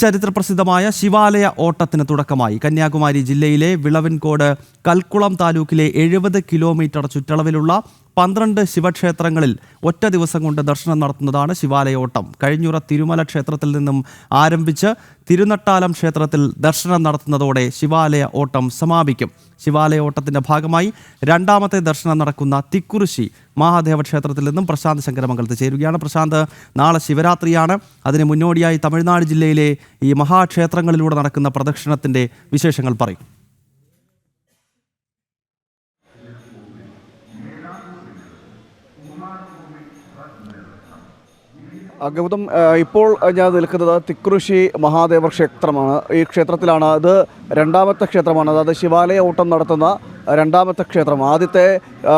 ചരിത്രപ്രസിദ്ധമായ ശിവാലയ ഓട്ടത്തിന് തുടക്കമായി. കന്യാകുമാരി ജില്ലയിലെ വിളവൻകോട് കൽക്കുളം താലൂക്കിലെ എഴുപത് കിലോമീറ്റർ ചുറ്റളവിലുള്ള പന്ത്രണ്ട് ശിവക്ഷേത്രങ്ങളിൽ ഒറ്റ ദിവസം കൊണ്ട് ദർശനം നടത്തുന്നതാണ് ശിവാലയ ഓട്ടം. കഴിഞ്ഞുറ തിരുമല ക്ഷേത്രത്തിൽ നിന്നും ആരംഭിച്ച് തിരുനട്ടാലം ക്ഷേത്രത്തിൽ ദർശനം നടത്തുന്നതോടെ ശിവാലയ ഓട്ടം സമാപിക്കും. ശിവാലയ ഓട്ടത്തിന്റെ ഭാഗമായി രണ്ടാമത്തെ ദർശനം നടക്കുന്ന തിക്കുറിശി മഹാദേവ ക്ഷേത്രത്തിൽ നിന്നും പ്രശാന്ത് ശങ്കരമംഗലത്ത് ചേരുകയാണ്. പ്രശാന്ത് നാളെ ശിവരാത്രിയാണ്. അതിന് മുന്നോടിയായി തമിഴ്നാട് ജില്ലയിലെ ഈ മഹാക്ഷേത്രങ്ങളിലൂടെ നടക്കുന്ന പ്രദക്ഷിണത്തിന്റെ വിശേഷങ്ങൾ പറയും. ഗൗതം ഇപ്പോൾ ഞാൻ നിൽക്കുന്നത് തിക്കുറിശി മഹാദേവ ക്ഷേത്രമാണ്. ഈ ക്ഷേത്രത്തിലാണ്. അത് രണ്ടാമത്തെ ക്ഷേത്രമാണ്. അതായത് ശിവാലയ ഓട്ടം നടത്തുന്ന രണ്ടാമത്തെ ക്ഷേത്രം ആദ്യത്തെ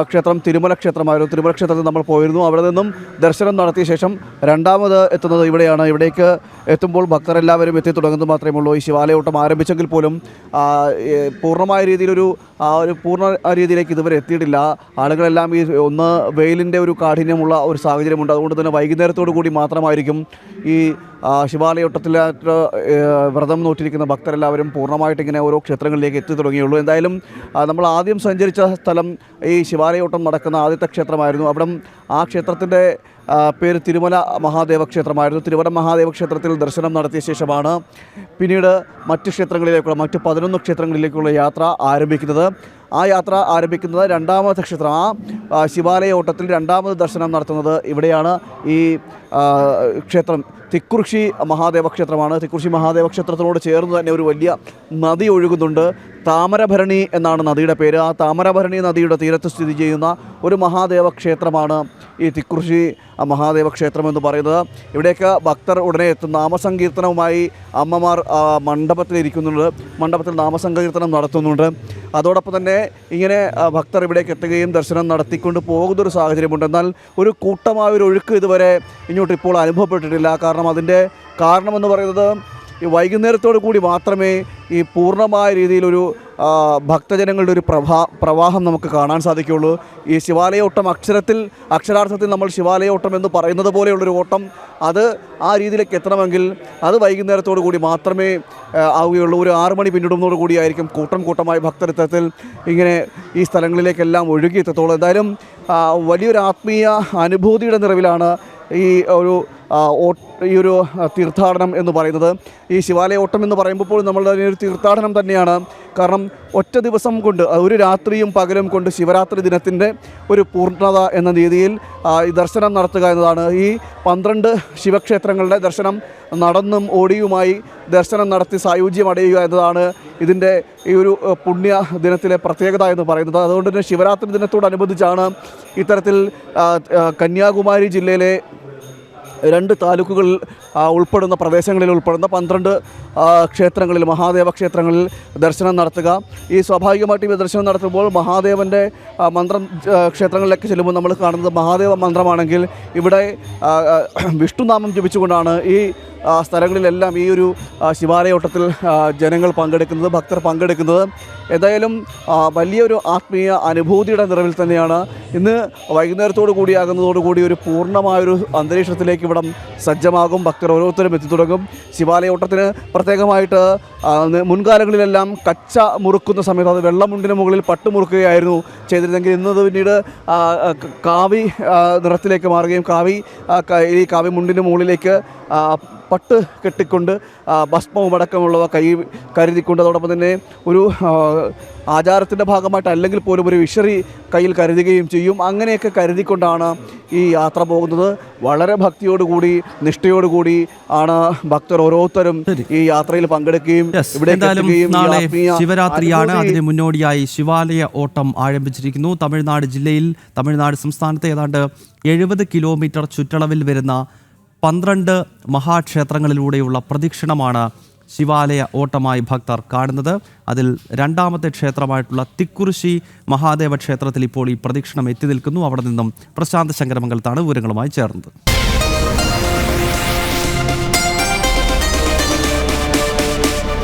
ക്ഷേത്രം തിരുമല ക്ഷേത്രമായിരുന്നു. തിരുമല ക്ഷേത്രത്തിൽ നമ്മൾ പോയിരുന്നു. അവിടെ നിന്നും ദർശനം നടത്തിയ ശേഷം രണ്ടാമത് എത്തുന്നത് ഇവിടെയാണ്. ഇവിടേക്ക് എത്തുമ്പോൾ ഭക്തരെല്ലാവരും എത്തി തുടങ്ങുന്നത് മാത്രമേ ഉള്ളൂ. ഈ ശിവാലയോട്ടം ആരംഭിച്ചെങ്കിൽ പോലും പൂർണമായ രീതിയിലൊരു ഒരു പൂർണ രീതിയിലേക്ക് ഇതുവരെ എത്തിയിട്ടില്ല. ആളുകളെല്ലാം ഈ ഒന്ന് വെയിലിന്റെ ഒരു കാഠിന്യമുള്ള ഒരു സാഹചര്യമുണ്ട്. അതുകൊണ്ട് തന്നെ വൈകുന്നേരത്തോടു കൂടി മാത്രമായിരിക്കും ഈ ശിവാലയോട്ടത്തിലായിട്ട് വ്രതം നോറ്റിരിക്കുന്ന ഭക്തരെല്ലാവരും പൂർണമായിട്ട് ഇങ്ങനെ ഓരോ ക്ഷേത്രങ്ങളിലേക്ക് എത്തി തുടങ്ങിയുള്ളൂ. എന്തായാലും നമ്മൾ ആദ്യം സഞ്ചരിച്ച സ്ഥലം ഈ ശിവാലയോട്ടം നടക്കുന്ന ആദ്യത്തെ ക്ഷേത്രമായിരുന്നു. അവിടെ ആ ക്ഷേത്രത്തിന്റെ പേര് തിരുമല മഹാദേവ ക്ഷേത്രമായിരുന്നു. തിരുമല മഹാദേവ ക്ഷേത്രത്തിൽ ദർശനം നടത്തിയ ശേഷമാണ് പിന്നീട് മറ്റ് ക്ഷേത്രങ്ങളിലേക്കുള്ള മറ്റ് പതിനൊന്ന് ക്ഷേത്രങ്ങളിലേക്കുള്ള യാത്ര ആരംഭിക്കുന്നത്. ആ യാത്ര ആരംഭിക്കുന്നത് രണ്ടാമത്തെ ക്ഷേത്രം. ആ ശിവാലയ ഓട്ടത്തിൽ രണ്ടാമത് ദർശനം നടത്തുന്നത് ഇവിടെയാണ്. ഈ ക്ഷേത്രം തിക്കുറിശി മഹാദേവ ക്ഷേത്രമാണ്. തിക്കുറിശി മഹാദേവ ക്ഷേത്രത്തിനോട് ചേർന്ന് തന്നെ ഒരു വലിയ നദി ഒഴുകുന്നുണ്ട്. താമരഭരണി എന്നാണ് നദിയുടെ പേര്. ആ താമരഭരണി നദിയുടെ തീരത്ത് സ്ഥിതി ചെയ്യുന്ന ഒരു മഹാദേവ ക്ഷേത്രമാണ് ഈ തിക്കുറിശി മഹാദേവ ക്ഷേത്രം എന്ന് പറയുന്നത്. ഇവിടേക്ക് ഭക്തർ ഉടനെ എത്തും. നാമസങ്കീർത്തനവുമായി അമ്മമാർ മണ്ഡപത്തിൽ മണ്ഡപത്തിലിരിക്കുന്നുണ്ട് മണ്ഡപത്തിൽ നാമസങ്കീർത്തനം നടത്തുന്നുണ്ട്. അതോടൊപ്പം തന്നെ ഇങ്ങനെ ഭക്തർ ഇവിടേക്ക് എത്തുകയും ദർശനം നടത്തിക്കൊണ്ട് പോകുന്നൊരു സാഹചര്യമുണ്ട്. എന്നാൽ ഒരു കൂട്ടമായ ഒരു ഒഴുക്ക് ഇതുവരെ ഇങ്ങോട്ട് ഇപ്പോൾ അനുഭവപ്പെട്ടിട്ടില്ല. കാരണം അതിന്റെ കാരണമെന്ന് പറയുന്നത് ഈ വൈകുന്നേരത്തോടു കൂടി മാത്രമേ ഈ പൂർണമായ രീതിയിലൊരു ഭക്തജനങ്ങളുടെ ഒരു പ്രഭാ പ്രവാഹം നമുക്ക് കാണാൻ സാധിക്കുകയുള്ളൂ. ഈ ശിവാലയോട്ടം അക്ഷരത്തിൽ അക്ഷരാർത്ഥത്തിൽ നമ്മൾ ശിവാലയോട്ടം എന്ന് പറയുന്നത് പോലെയുള്ളൊരു ഓട്ടം അത് ആ രീതിയിലേക്ക് എത്തണമെങ്കിൽ അത് വൈകുന്നേരത്തോടു കൂടി മാത്രമേ ആവുകയുള്ളൂ. ഒരു ആറ് മണി പിന്നിടുന്നതോടു കൂടിയായിരിക്കും കൂട്ടം കൂട്ടമായി ഭക്തർ ഇത്തരത്തിൽ ഇങ്ങനെ ഈ സ്ഥലങ്ങളിലേക്കെല്ലാം ഒഴുകിയെത്തത്തോളൂ എന്തായാലും വലിയൊരു ആത്മീയ അനുഭൂതിയുടെ നിറവിലാണ് ഈ ഒരു ഈ ഒരു തീർത്ഥാടനം എന്ന് പറയുന്നത്. ഈ ശിവാലയ ഓട്ടം എന്ന് പറയുമ്പോൾ നമ്മളുടെ ഒരു തീർത്ഥാടനം തന്നെയാണ്. കാരണം ഒറ്റ ദിവസം കൊണ്ട് ഒരു രാത്രിയും പകലും കൊണ്ട് ശിവരാത്രി ദിനത്തിന്റെ ഒരു പൂർണത എന്ന രീതിയിൽ ഈ ദർശനം നടത്തുക എന്നതാണ്. ഈ പന്ത്രണ്ട് ശിവക്ഷേത്രങ്ങളുടെ ദർശനം നടന്നും ഓടിയുമായി ദർശനം നടത്തി സായുജ്യം അടയുക എന്നതാണ് ഇതിന്റെ ഈ ഒരു പുണ്യ ദിനത്തിലെ പ്രത്യേകത എന്ന് പറയുന്നത്. അതുകൊണ്ട് തന്നെ ശിവരാത്രി ദിനത്തോടനുബന്ധിച്ചാണ് ഇത്തരത്തിൽ കന്യാകുമാരി ജില്ലയിലെ രണ്ട് താലൂക്കുകളിൽ ഉൾപ്പെടുന്ന പ്രദേശങ്ങളിൽ ഉൾപ്പെടുന്ന പന്ത്രണ്ട് ക്ഷേത്രങ്ങളിൽ മഹാദേവ ക്ഷേത്രങ്ങളിൽ ദർശനം നടത്തുക. ഈ സ്വാഭാവികമായിട്ടും ഈ ദർശനം നടത്തുമ്പോൾ മഹാദേവന്റെ മന്ത്രം ക്ഷേത്രങ്ങളിലേക്ക് ചെല്ലുമ്പോൾ നമ്മൾ കാണുന്നത് മഹാദേവ മന്ത്രമാണെങ്കിൽ ഇവിടെ വിഷ്ണുനാമം ജപിച്ചുകൊണ്ടാണ് ഈ സ്ഥലങ്ങളിലെല്ലാം ഈ ഒരു ശിവാലയോട്ടത്തിൽ ജനങ്ങൾ പങ്കെടുക്കുന്നത് ഭക്തർ പങ്കെടുക്കുന്നത്. എന്തായാലും വലിയൊരു ആത്മീയ അനുഭൂതിയുടെ നിറവിൽ തന്നെയാണ്. ഇന്ന് വൈകുന്നേരത്തോടു കൂടിയാകുന്നതോടുകൂടി ഒരു പൂർണമായൊരു അന്തരീക്ഷത്തിലേക്ക് ഇവിടം സജ്ജമാകും. ഭക്തർ ഓരോരുത്തരും എത്തിത്തുടങ്ങും ശിവാലയോട്ടത്തിന് പ്രത്യേകമായിട്ട് മുൻകാലങ്ങളിലെല്ലാം കച്ച മുറുക്കുന്ന സമയത്ത് അത് വെള്ളമുണ്ടിന് മുകളിൽ പട്ട് മുറുക്കുകയായിരുന്നു ചെയ്തിരുന്നെങ്കിൽ ഇന്നത് പിന്നീട് കാവി നിറത്തിലേക്ക് മാറുകയും കാവി ഈ കാവി മുണ്ടിന് മുകളിലേക്ക് പട്ട് കെട്ടിക്കൊണ്ട് ഭസ്മവും അടക്കമുള്ളവ കൈ കരുതിക്കൊണ്ട് അതോടൊപ്പം തന്നെ ഒരു ആചാരത്തിന്റെ ഭാഗമായിട്ട് അല്ലെങ്കിൽ പോലും ഒരു വിഷറി കയ്യിൽ കരുതുകയും ചെയ്യും. അങ്ങനെയൊക്കെ കരുതിക്കൊണ്ടാണ് ഈ യാത്ര പോകുന്നത്. വളരെ ഭക്തിയോടുകൂടി നിഷ്ഠയോടുകൂടി ആണ് ഭക്തർ ഓരോരുത്തരും ഈ യാത്രയിൽ പങ്കെടുക്കുകയും ഇവിടെ ശിവരാത്രിയാണ്. അതിന് മുന്നോടിയായി ശിവാലയ ഓട്ടം ആരംഭിച്ചിരിക്കുന്നു. തമിഴ്നാട് ജില്ലയിൽ തമിഴ്നാട് സംസ്ഥാനത്ത് ഏതാണ്ട് എഴുപത് കിലോമീറ്റർ ചുറ്റളവിൽ വരുന്ന പന്ത്രണ്ട് മഹാക്ഷേത്രങ്ങളിലൂടെയുള്ള പ്രദക്ഷിണമാണ് ശിവാലയ ഓട്ടമായി ഭക്തർ കാണുന്നത്. അതിൽ രണ്ടാമത്തെ ക്ഷേത്രമായിട്ടുള്ള തിക്കുറിശി മഹാദേവ ക്ഷേത്രത്തിൽ ഇപ്പോൾ ഈ പ്രദക്ഷിണം എത്തി നിൽക്കുന്നു. അവിടെ നിന്നും പ്രശാന്ത് ശങ്കരമംഗലത്താണ് വിവരങ്ങളുമായി ചേർന്നത്.